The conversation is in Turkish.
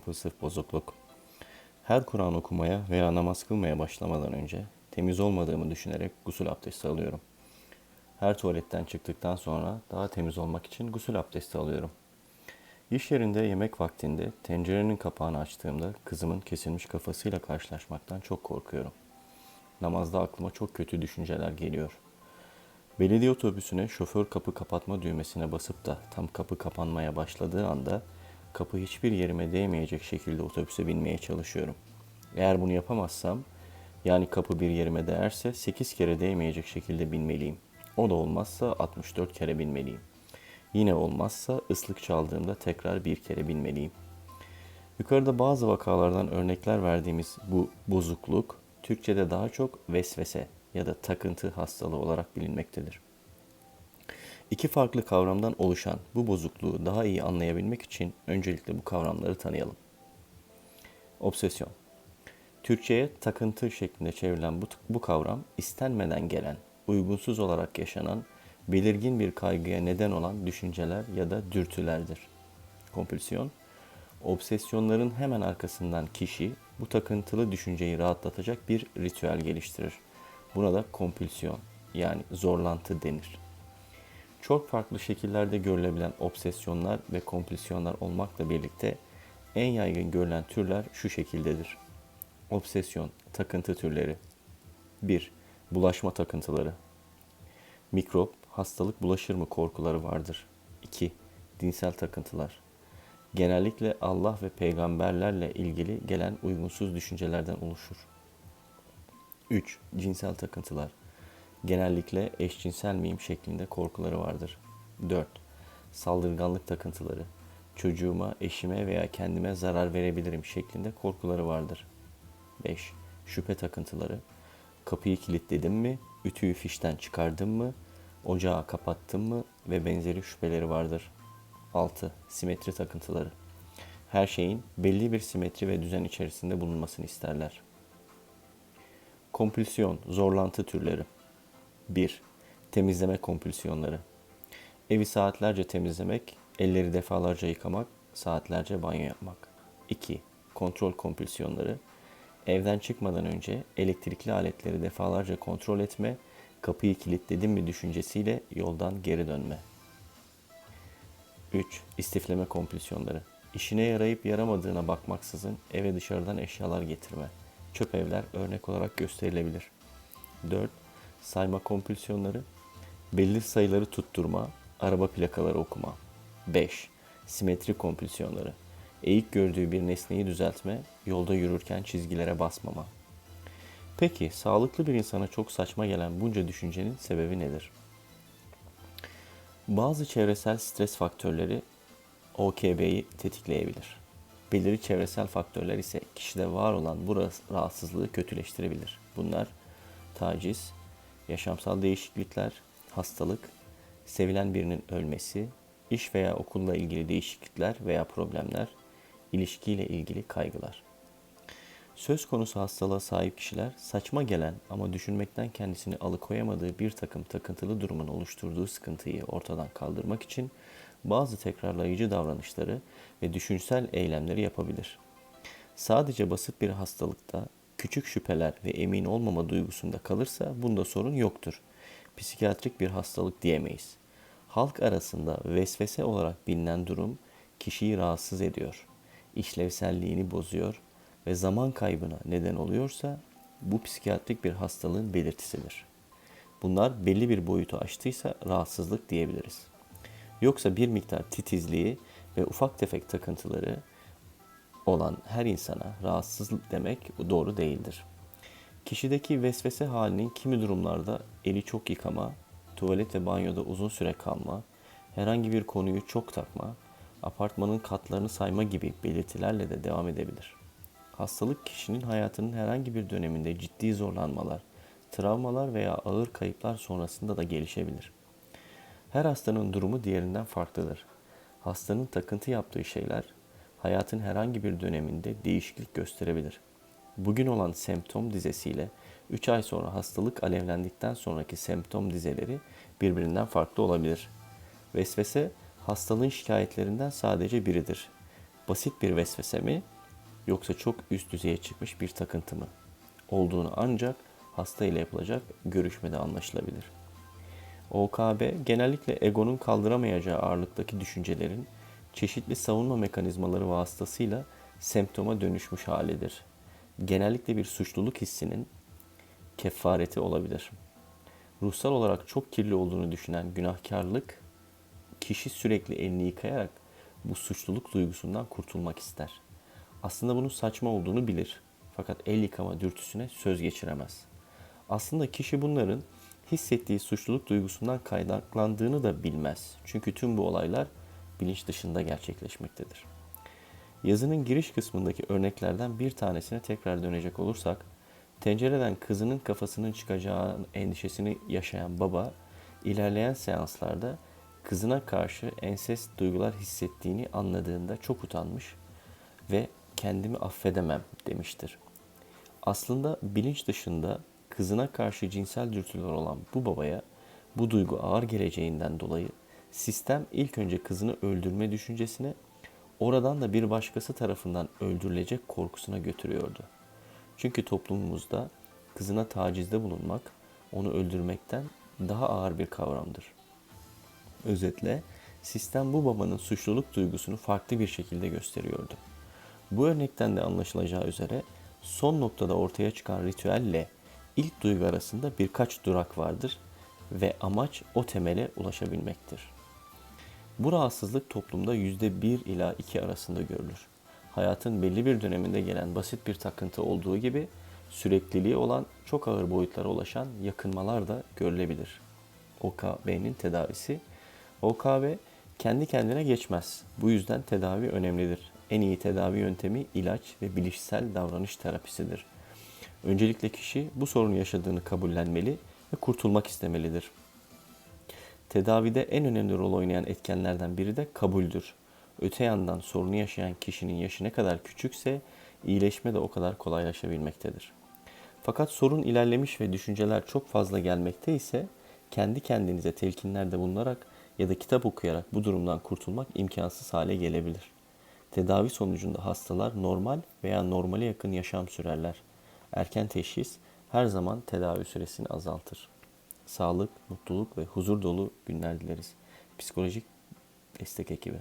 kompulsif bozukluk. Her Kur'an okumaya veya namaz kılmaya başlamadan önce temiz olmadığımı düşünerek gusül abdesti alıyorum. Her tuvaletten çıktıktan sonra daha temiz olmak için gusül abdesti alıyorum. İş yerinde yemek vaktinde tencerenin kapağını açtığımda kızımın kesilmiş kafasıyla karşılaşmaktan çok korkuyorum. Namazda aklıma çok kötü düşünceler geliyor. Belediye otobüsüne şoför kapı kapatma düğmesine basıp da tam kapı kapanmaya başladığı anda kapı hiçbir yerime değmeyecek şekilde otobüse binmeye çalışıyorum. Eğer bunu yapamazsam yani kapı bir yerime değerse 8 kere değmeyecek şekilde binmeliyim. O da olmazsa 64 kere binmeliyim. Yine olmazsa ıslık çaldığımda tekrar bir kere binmeliyim. Yukarıda bazı vakalardan örnekler verdiğimiz bu bozukluk Türkçe'de daha çok vesvese ya da takıntı hastalığı olarak bilinmektedir. İki farklı kavramdan oluşan bu bozukluğu daha iyi anlayabilmek için öncelikle bu kavramları tanıyalım. Obsesyon. Türkçe'ye takıntı şeklinde çevrilen bu, bu kavram istenmeden gelen, uygunsuz olarak yaşanan, belirgin bir kaygıya neden olan düşünceler ya da dürtülerdir. Kompulsiyon, obsesyonların hemen arkasından kişi bu takıntılı düşünceyi rahatlatacak bir ritüel geliştirir. Buna da kompulsiyon yani zorlantı denir. Çok farklı şekillerde görülebilen obsesyonlar ve kompulsiyonlar olmakla birlikte en yaygın görülen türler şu şekildedir. Obsesyon, takıntı türleri. 1. Bulaşma takıntıları. Mikrop, hastalık bulaşır mı korkuları vardır. 2. Dinsel takıntılar. Genellikle Allah ve peygamberlerle ilgili gelen uygunsuz düşüncelerden oluşur. 3. Cinsel takıntılar. Genellikle eşcinsel miyim şeklinde korkuları vardır. 4. Saldırganlık takıntıları. Çocuğuma, eşime veya kendime zarar verebilirim şeklinde korkuları vardır. 5. Şüphe takıntıları. Kapıyı kilitledim mi, ütüyü fişten çıkardım mı, ocağı kapattım mı ve benzeri şüpheleri vardır. 6. Simetri takıntıları. Her şeyin belli bir simetri ve düzen içerisinde bulunmasını isterler. Kompülsiyon, zorlantı türleri. 1. Temizleme kompülsiyonları. Evi saatlerce temizlemek, elleri defalarca yıkamak, saatlerce banyo yapmak. 2. Kontrol kompülsiyonları. Evden çıkmadan önce elektrikli aletleri defalarca kontrol etme, kapıyı kilitledim mi düşüncesiyle yoldan geri dönme. 3. İstifleme kompülsiyonları. İşine yarayıp yaramadığına bakmaksızın eve dışarıdan eşyalar getirme. Çöp evler örnek olarak gösterilebilir. 4. Sayma kompülsiyonları. Belli sayıları tutturma, araba plakaları okuma. 5. Simetri kompülsiyonları. Eğik gördüğü bir nesneyi düzeltme, yolda yürürken çizgilere basmama. Peki sağlıklı bir insana çok saçma gelen bunca düşüncenin sebebi nedir? Bazı çevresel stres faktörleri OKB'yi tetikleyebilir. Belirli çevresel faktörler ise kişide var olan bu rahatsızlığı kötüleştirebilir. Bunlar taciz, yaşamsal değişiklikler, hastalık, sevilen birinin ölmesi, iş veya okulla ilgili değişiklikler veya problemler, ilişkiyle ilgili kaygılar. Söz konusu hastalığa sahip kişiler saçma gelen ama düşünmekten kendisini alıkoyamadığı bir takım takıntılı durumun oluşturduğu sıkıntıyı ortadan kaldırmak için bazı tekrarlayıcı davranışları ve düşünsel eylemleri yapabilir. Sadece basit bir hastalıkta küçük şüpheler ve emin olmama duygusunda kalırsa bunda sorun yoktur. Psikiyatrik bir hastalık diyemeyiz. Halk arasında vesvese olarak bilinen durum kişiyi rahatsız ediyor. işlevselliğini bozuyor ve zaman kaybına neden oluyorsa bu psikiyatrik bir hastalığın belirtisidir. Bunlar belli bir boyutu aştıysa rahatsızlık diyebiliriz. Yoksa bir miktar titizliği ve ufak tefek takıntıları olan her insana rahatsızlık demek doğru değildir. Kişideki vesvese halinin kimi durumlarda eli çok yıkama, tuvalet ve banyoda uzun süre kalma, herhangi bir konuyu çok takma, apartmanın katlarını sayma gibi belirtilerle de devam edebilir. Hastalık kişinin hayatının herhangi bir döneminde ciddi zorlanmalar, travmalar veya ağır kayıplar sonrasında da gelişebilir. Her hastanın durumu diğerinden farklıdır. Hastanın takıntı yaptığı şeyler hayatın herhangi bir döneminde değişiklik gösterebilir. Bugün olan semptom dizesiyle 3 ay sonra hastalık alevlendikten sonraki semptom dizeleri birbirinden farklı olabilir. Vesvese hastalığın şikayetlerinden sadece biridir. basit bir vesvese mi yoksa çok üst düzeye çıkmış bir takıntı mı olduğunu ancak hasta ile yapılacak görüşmede anlaşılabilir. OKB genellikle egonun kaldıramayacağı ağırlıktaki düşüncelerin çeşitli savunma mekanizmaları vasıtasıyla semptoma dönüşmüş halidir. Genellikle bir suçluluk hissinin kefareti olabilir. Ruhsal olarak çok kirli olduğunu düşünen günahkarlık kişi sürekli elini yıkayarak bu suçluluk duygusundan kurtulmak ister. Aslında bunun saçma olduğunu bilir. Fakat el yıkama dürtüsüne söz geçiremez. Aslında kişi bunların hissettiği suçluluk duygusundan kaynaklandığını da bilmez. Çünkü tüm bu olaylar bilinç dışında gerçekleşmektedir. Yazının giriş kısmındaki örneklerden bir tanesine tekrar dönecek olursak, tencereden kızının kafasının çıkacağı endişesini yaşayan baba, ilerleyen seanslarda kızına karşı ensest duygular hissettiğini anladığında çok utanmış ve kendimi affedemem demiştir. Aslında bilinç dışında kızına karşı cinsel dürtüler olan bu babaya bu duygu ağır geleceğinden dolayı sistem ilk önce kızını öldürme düşüncesine, oradan da bir başkası tarafından öldürülecek korkusuna götürüyordu. Çünkü toplumumuzda kızına tacizde bulunmak, onu öldürmekten daha ağır bir kavramdır. Özetle sistem bu babanın suçluluk duygusunu farklı bir şekilde gösteriyordu. Bu örnekten de anlaşılacağı üzere son noktada ortaya çıkan ritüelle ilk duygu arasında birkaç durak vardır ve amaç o temele ulaşabilmektir. Bu rahatsızlık toplumda %1 ila 2 arasında görülür. Hayatın belli bir döneminde gelen basit bir takıntı olduğu gibi sürekliliği olan çok ağır boyutlara ulaşan yakınmalar da görülebilir. OKB'nin tedavisi OKB kendi kendine geçmez. Bu yüzden tedavi önemlidir. En iyi tedavi yöntemi ilaç ve bilişsel davranış terapisidir. Öncelikle kişi bu sorunu yaşadığını kabullenmeli ve kurtulmak istemelidir. Tedavide en önemli rol oynayan etkenlerden biri de kabuldür. Öte yandan sorunu yaşayan kişinin yaşı ne kadar küçükse iyileşme de o kadar kolaylaşabilmektedir. Fakat sorun ilerlemiş ve düşünceler çok fazla gelmekte ise kendi kendinize telkinlerde bulunarak ya da kitap okuyarak bu durumdan kurtulmak imkansız hale gelebilir. Tedavi sonucunda hastalar normal veya normale yakın yaşam sürerler. Erken teşhis her zaman tedavi süresini azaltır. Sağlık, mutluluk ve huzur dolu günler dileriz. Psikolojik destek ekibi.